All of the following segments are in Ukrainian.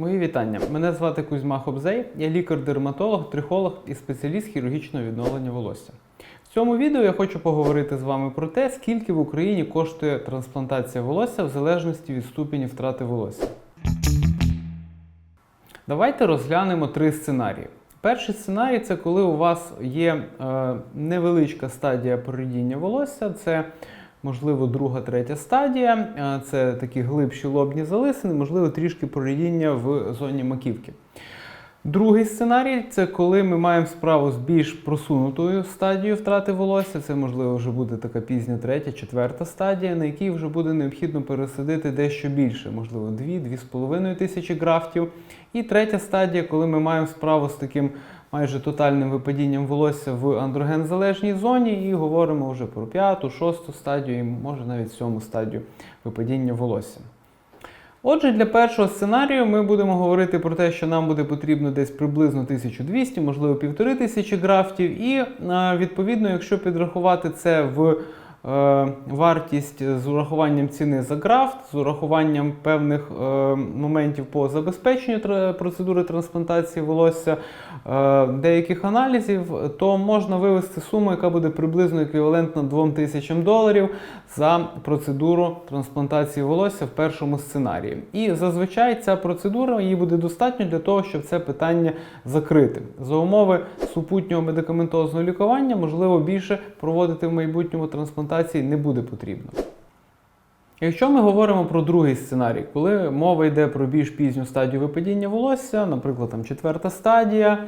Мої вітання. Мене звати Кузьма Хобзей, я лікар-дерматолог, трихолог і спеціаліст хірургічного відновлення волосся. В цьому відео я хочу поговорити з вами про те, скільки в Україні коштує трансплантація волосся в залежності від ступені втрати волосся. Давайте розглянемо три сценарії. Перший сценарій це коли у вас є е, невеличка стадія порідіння волосся, це можливо друга, третя стадія, е, це такі глибші лобні залисини, можливо, трішки порідіння в зоні маківки. Другий сценарій це коли ми маємо справу з більш просунутою стадією втрати волосся. Це можливо вже буде така пізня третя, четверта стадія, на якій вже буде необхідно пересадити дещо більше, можливо, 2-2,5 тисячі графтів. І третя стадія, коли ми маємо справу з таким майже тотальним випадінням волосся в андрогензалежній зоні, і говоримо вже про п'яту, шосту стадію, і може навіть сьому стадію випадіння волосся. Отже, для першого сценарію ми будемо говорити про те, що нам буде потрібно десь приблизно 1200, можливо, 1500 графтів. І е, відповідно, якщо підрахувати це в вартість з урахуванням ціни за графт, з урахуванням певних е, моментів по забезпеченню процедури трансплантації волосся, е, деяких аналізів, то можна вивести суму, яка буде приблизно еквівалентна 2000 доларів за процедуру трансплантації волосся в першому сценарії. І зазвичай ця процедура її буде достатньо для того, щоб це питання закрити. За умови супутнього медикаментозного лікування, можливо, більше проводити в майбутньому трансплантації не буде потрібно. Якщо ми говоримо про другий сценарій, коли мова йде про більш пізню стадію випадіння волосся, наприклад, там четверта стадія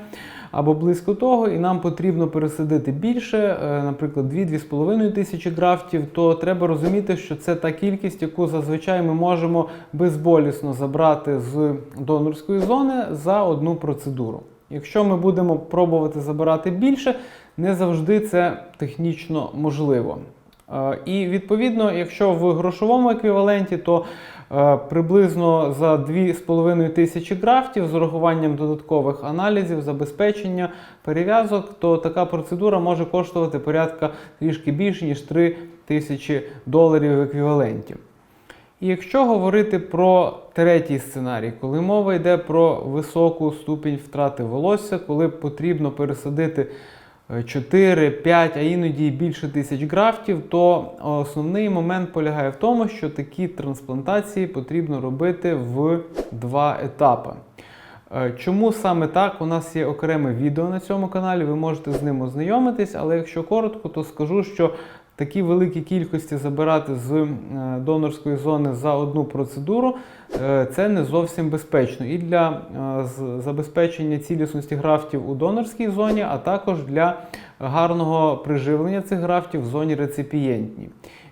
або близько того, і нам потрібно пересадити більше, е, наприклад, 2-2,5 тисячі графтів, то треба розуміти, що це та кількість, яку зазвичай ми можемо безболісно забрати з донорської зони за одну процедуру. Якщо ми будемо пробувати забирати більше, не завжди це технічно можливо. Е, І відповідно, якщо в грошовому еквіваленті, то е, приблизно за 2,5 тисячі графтів з урахуванням додаткових аналізів, забезпечення, перев'язок, то така процедура може коштувати порядка трішки більше, ніж 3 тисячі доларів в еквіваленті. І якщо говорити про третій сценарій, коли мова йде про високу ступінь втрати волосся, коли потрібно пересадити 4, 5, а іноді більше тисяч графтів, то основний момент полягає в тому, що такі трансплантації потрібно робити в два етапи. Е, Чому саме так? У нас є окреме відео на цьому каналі, ви можете з ним ознайомитись, але якщо коротко, то скажу, що такі великі кількості забирати з е, донорської зони за одну процедуру е, це не зовсім безпечно і для е, забезпечення цілісності графтів у донорській зоні, а також для гарного приживлення цих графтів в зоні реципієнтній.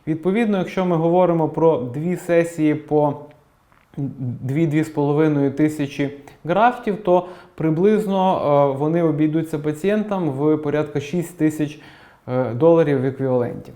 Відповідно, якщо ми говоримо про дві сесії по 2-2,5 тисячі графтів, то приблизно вони обійдуться пацієнтам в порядка 6 тисяч е, доларів в еквіваленті.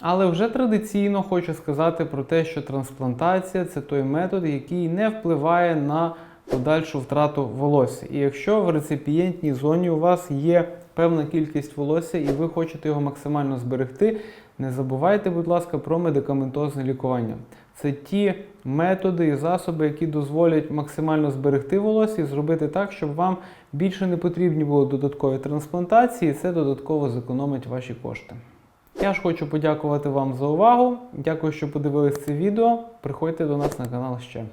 Але вже традиційно хочу сказати про те, що трансплантація це той метод, який не впливає на подальшу втрату волосся. І якщо в реципієнтній зоні у вас є певна кількість волосся і ви хочете його максимально зберегти, не забувайте, будь ласка, про медикаментозне лікування. Це ті методи і засоби, які дозволять максимально зберегти волосся і зробити так, щоб вам більше не потрібні були додаткові трансплантації, це додатково зекономить ваші кошти. Я ж хочу подякувати вам за увагу. Дякую, що подивились це відео. Приходьте до нас на канал ще.